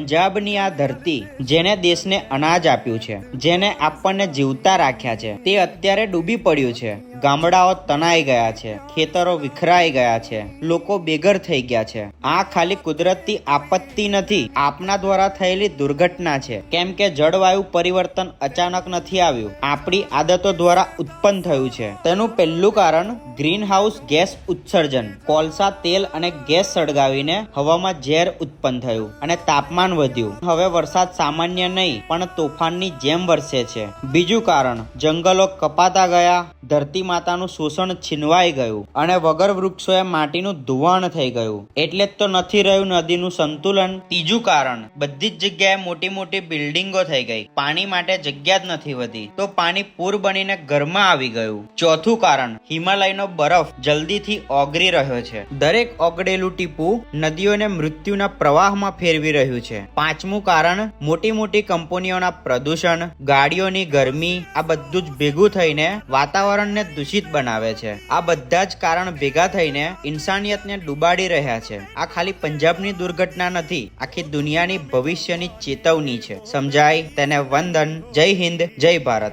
પંજાબની આ ધરતી જેને દેશને અનાજ આપ્યું છે જેને આપણને જીવતા રાખ્યા છે, તે અત્યારે ડૂબી પડ્યું છે. ગામડાઓ તણાઈ ગયા છે, ખેતરો વિખરાઈ ગયા છે, લોકો બેઘર થઈ ગયા છે. આ ખાલી કુદરતી આપત્તિ નથી, આપના દ્વારા થયેલી દુર્ઘટના છે. કેમ કે જળવાયુ પરિવર્તન અચાનક નથી આવ્યું. આપણી આદતો દ્વારા ઉત્પન્ન થયું છે. તેનું પહેલું કારણ ગ્રીન હાઉસ ગેસ ઉત્સર્જન. કોલસા, તેલ અને ગેસ સળગાવીને હવામાં ઝેર ઉત્પન્ન થયું અને તાપમાન વધ્યું. હવે વરસાદ સામાન્ય નહીં, પણ તોફાનની જેમ વરસે છે. બીજું કારણ, જંગલો કપાતા ગયા ધરતી માતાનું શોષણ છીનવાઈ ગયું અને વગર વૃક્ષોએ માટીનું ધોવાણ થઈ ગયું. એટલે જ તો નથી રહ્યું નદીનું સંતુલન. ત્રીજું કારણ, બધી જ જગ્યાએ મોટી મોટી બિલ્ડિંગો થઈ ગઈ. પાણી માટે જગ્યા જ નથી વધી. તો પાણી પૂર બનીને ઘરમાં આવી ગયું. ચોથું કારણ, હિમાલયનો બરફ જલ્દીથી ઓગરી રહ્યો છે. દરેક ઓગળેલું ટીપું નદીઓને મૃત્યુના પ્રવાહમાં ફેરવી રહ્યું છે. પાંચમું કારણ, મોટી મોટી કંપનીઓના પ્રદૂષણ, ગાડીઓની ગરમી, આ બધું જ ભેગું થઈને વાતાવરણને દૂષિત બનાવે છે. આ બધા જ કારણ ભેગા થઈને ઇન્સાનિયતને ડૂબાડી રહ્યા છે. આ ખાલી પંજાબની દુર્ઘટના નથી, આખી દુનિયાની ભવિષ્યની ચેતવણી છે. સમજાય તેને વંદન. જય હિન્દ, જય ભારત.